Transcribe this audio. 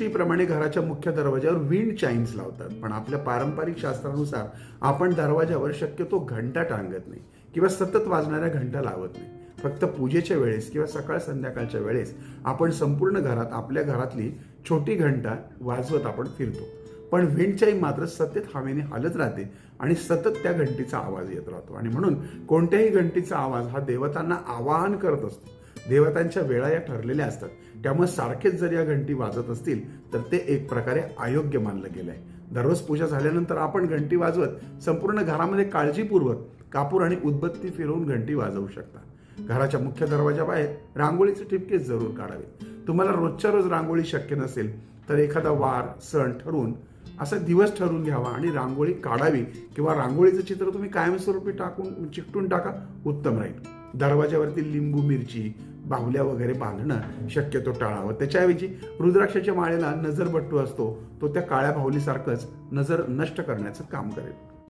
ज्योतिषीप्रमाणे घराच्या मुख्य दरवाजावर विंड चाईम्स लावतात. पण आपल्या पारंपरिक शास्त्रानुसार आपण दरवाजावर शक्यतो घंटा टांगत नाही किंवा सतत वाजणाऱ्या घंटा लावत नाही. फक्त पूजेच्या वेळेस किंवा सकाळ संध्याकाळच्या वेळेस आपण संपूर्ण घरात आपल्या घरातली छोटी घंटा वाजवत आपण फिरतो. पण विंडचाई मात्र सतत हवेने हालत राहते आणि सतत त्या घंटीचा आवाज येत राहतो. आणि म्हणून कोणत्याही घंटीचा आवाज हा देवतांना आवाहन करत असतो. देवतांच्या वेळा या ठरलेल्या असतात. त्यामुळे सारखेच जर या घंटी वाजत असतील तर ते एक प्रकारे अयोग्य मानलं गेलंय. दररोज पूजा झाल्यानंतर आपण घंटी वाजवत संपूर्ण घरामध्ये काळजीपूर्वक कापूर आणि उदबत्ती फिरवून घंटी वाजवू शकता. घराच्या मुख्य दरवाजाबाहेर रांगोळीचे ठिपके जरूर काढावे तुम्हाला रोजच्या रोज रांगोळी शक्य नसेल तर एखादा वार सण ठरवून असा दिवस ठरवून घ्यावा आणि रांगोळी काढावी किंवा रांगोळीचं चित्र तुम्ही कायमस्वरूपी टाकून चिकटून टाका उत्तम राहील. दरवाजावरती लिंबू मिरची बाहुल्या वगैरे बांधणं शक्यतो टाळावं. त्याच्याऐवजी रुद्राक्षाच्या माळेला नजरबट्टू असतो तो त्या काळ्या बाहुलीसारखंच नजर नष्ट करण्याचं काम करेल.